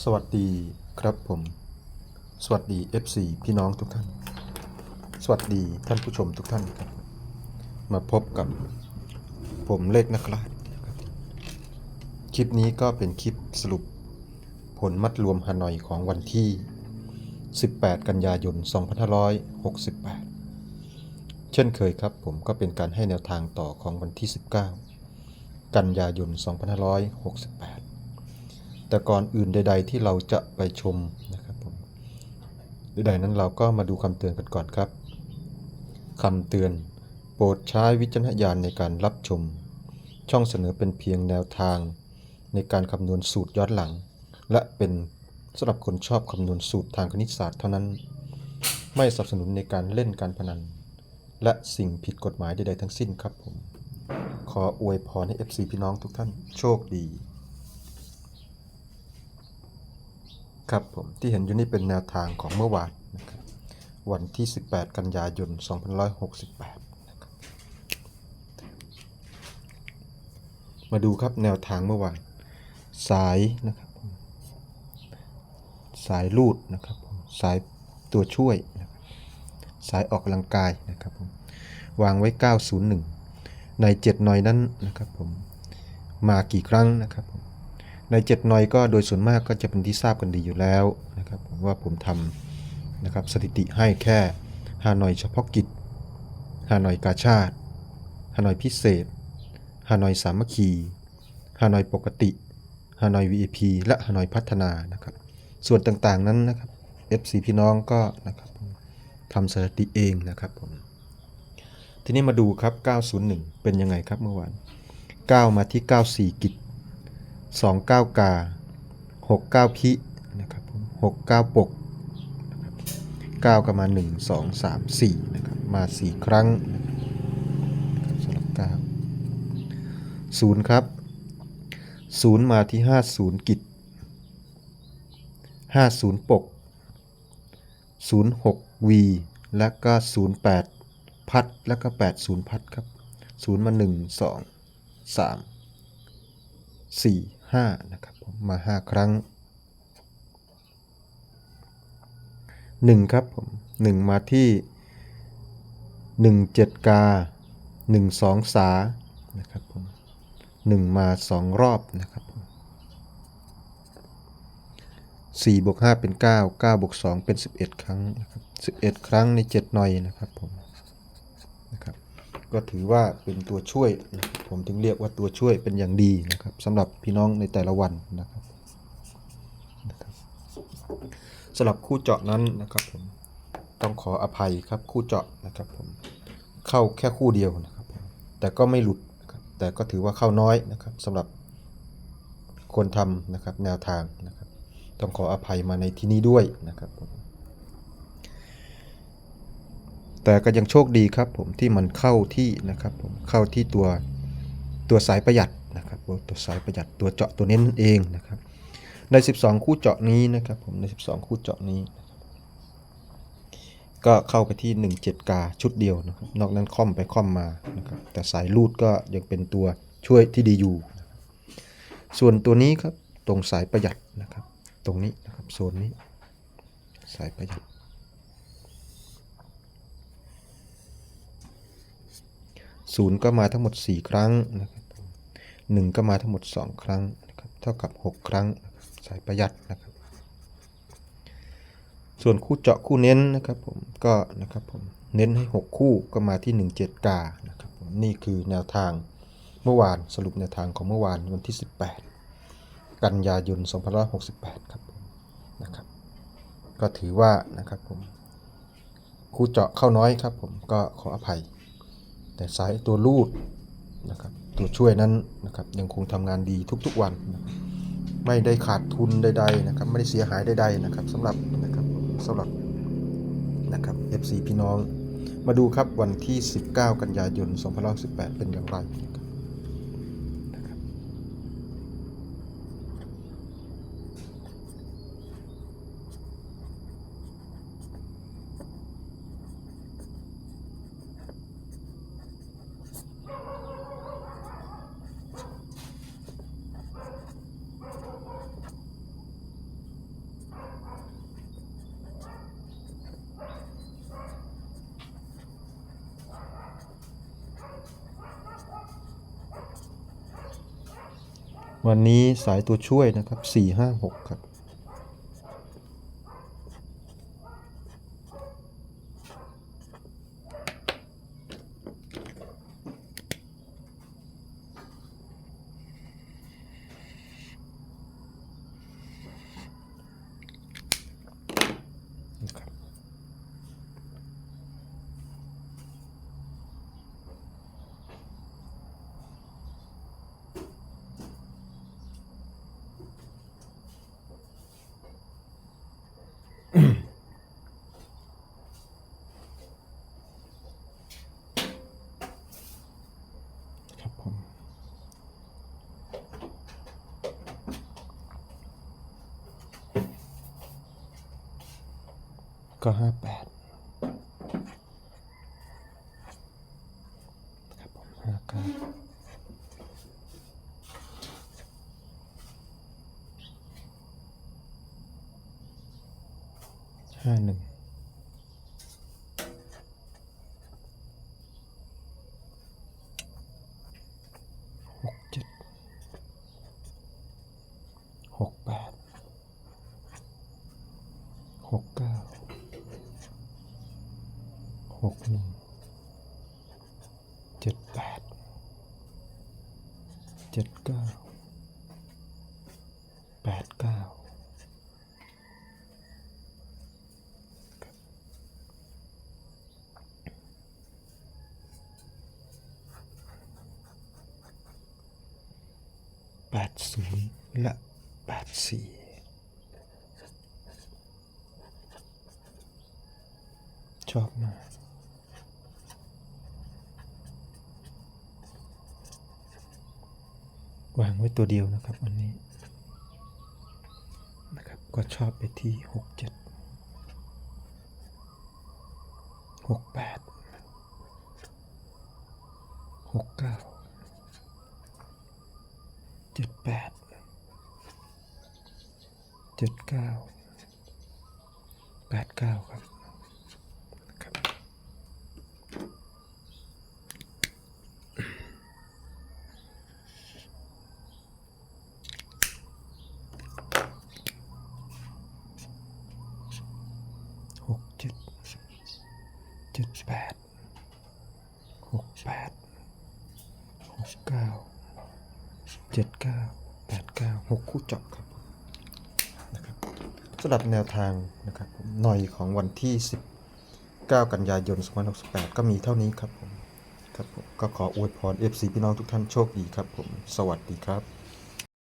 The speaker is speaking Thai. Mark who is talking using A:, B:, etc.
A: สวัสดีครับผม สวัสดี FC พี่น้องทุกท่าน สวัสดีท่านผู้ชมทุกท่านครับ มาพบกับผมเลขนะครับคลิปนี้ก็เป็นคลิปสรุปผลมัดรวมฮานอยของวันที่ 18 กันยายน 2568 เช่นเคยครับผมก็เป็นการให้แนวทางต่อของวันที่ 19 กันยายน 2568 แต่ก่อนอื่นใด ๆ ที่เราจะไปชมนะครับผมใดๆนั้นเราก็มาดูคำเตือนกันก่อนครับคำเตือน โปรดใช้วิจารณญาณในการรับชม ช่องเสนอเป็นเพียงแนวทาง ในการคำนวณสูตรย้อนหลัง และเป็นสำหรับคนชอบคำนวณสูตรทางคณิตศาสตร์เท่านั้น ไม่สนับสนุนในการเล่นการพนัน และสิ่งผิดกฎหมายใดๆทั้งสิ้นครับผม ขออวยพรให้ FC พี่น้องทุกท่านโชคดี ครับผมที่เห็นอยู่นี่เป็นแนวทางของเมื่อวานนะครับวันที่ 18 กันยายน 2568นะครับมาดูครับแนวทางเมื่อวาน สายนะครับ สายลูดนะครับ สายตัวช่วยนะครับสายออกกำลังกายนะครับผมวางไว้ 901 ใน 7 หน่อยนั้นนะครับผมมากี่ครั้งนะครับผม ใน7หน่อยก็โดยส่วนมากก็จะเป็นที่ทราบกันดีอยู่แล้วนะครับว่าผมทำนะครับสถิติให้แค่ฮานอยเฉพาะกิจฮานอยกาชาติฮานอยพิเศษฮานอยสามัคคีฮานอยปกติฮานอย VIP และฮานอยพัฒนานะครับส่วนต่างๆนั้นนะครับ FC พี่น้องก็นะครับทำสถิติเองนะครับผมทีนี้มาดูครับ 901 เป็นยังไงครับเมื่อวาน 9 มาที่ 94 กิจ สองเก้ากาหกเก้าพินะครับผมหกเก้าปกนะครับเก้าก็มาหนึ่งสองสามสี่นะครับมาสี่ครั้งสำหรับเก้าศูนย์ครับศูนย์มาที่ห้าศูนย์กิจห้าศูนย์ปกศูนย์หกวีและก็ศูนย์แปดพัด แล้วก็แปดศูนย์พัดครับศูนย์มาหนึ่งส องสามสี่ห้านะครับผมมาห้าครั้งหนึ่งครับผมหนึ่งมาที่หนึ่งเจ็ดกาหนึ่งสองสานะครับผมหนึ่งมาสองรอบนะครับผมสี่บวกห้าเป็นเก้าเก้าบวกสองเป็นสิบเอ็ดครั้งนะครับสิบเอ็ดครั้งในเจ็ดหน่อยนะครับผม ก็ถือว่าเป็นตัวช่วย ผมถึงเรียกว่าตัวช่วยเป็นอย่างดีนะครับสำหรับพี่น้องในแต่ละวันนะครับสำหรับคู่เจาะนั้นนะครับผมต้องขออภัยครับคู่เจาะนะครับผมเข้าแค่คู่เดียวนะครับแต่ก็ไม่หลุดนะครับแต่ก็ถือว่าเข้าน้อยนะครับสำหรับคนทำนะครับแนวทางนะครับต้องขออภัยมาในที่นี้ด้วยนะครับผม แต่ก็ยังโชคดีครับผมที่มันเข้าที่นะครับผมเข้าที่ตัวตัวสายประหยัดนะครับตัวสายประหยัดตัวเจาะตัวเน้นเองนะครับ ใน 12 คู่เจาะนี้นะครับผมใน 12 คู่เจาะนี้ ก็เข้าไปที่ 17 กาชุดเดียวนะครับนอกนั้นค่อมไปค่อมมานะครับแต่สายลูดก็ยังเป็นตัวช่วยที่ดีอยู่ ส่วนตัวนี้ครับตรงสายประหยัดนะครับ ตรงนี้นะครับโซนนี้สายประหยัด ศูนย์ก็มาทั้งหมด 4 ครั้งนะครับหนึ่งก็มาทั้งหมด 2 ครั้งนะครับเท่ากับ 6 ครั้งสายประหยัดนะครับ ส่วนคู่เจาะคู่เน้นนะครับผมก็นะครับผมเน้นให้ 6 คู่ก็มาที่ 17 กานะครับผมนี่คือแนวทางเมื่อวานสรุปแนวทางของเมื่อวานวันที่ 18 กันยายน2568ครับนะครับ ก็ถือว่านะครับผมคู่เจาะเข้าน้อยครับผมก็ขออภัย แต่สายตัวรูดนะครับตัวช่วยนั้นนะครับยังคงทำงานดีทุกๆวันนะไม่ได้ขาดทุนใดๆนะครับไม่ได้เสียหายใดๆนะครับสำหรับนะครับสำหรับนะครับ FC พี่น้องมาดูครับวันที่ 19 กันยายน2518 เป็นอย่างไรนะครับนะครับ วันนี้สายตัวช่วยนะครับสี่ห้าหกครับนะครับ ครับผม ก็ห้าแปดครับผมห้าเก้าห้าหนึ่งหกเจ็ดหกแปดหกเก้า หกหนึ่งเจ็ดแปด เจ็ดเก้าแปดเก้าแปดศูนย์และแปดสี่ชอบมาก วางไว้ตัวเดียวนะครับวันนี้นะครับก็ชอบไปที่หกเจ็ดหกแปดหกเก้าเจ็ดแปดเจ็ดเก้าแปดเก้าครับครับ หกเจ็ดเจ็ดแปดหกแปดหกเก้าเจ็ดเก้าแปดเก้าหกคู่จบครับนะครับสำหรับแนวทางนะครับหน่อยของวันที่19กันยายน2568ก็มีเท่านี้ครับผมครับผมก็ขออวยพร FC พี่น้องทุกท่านโชคดีครับผม สวัสดีครับ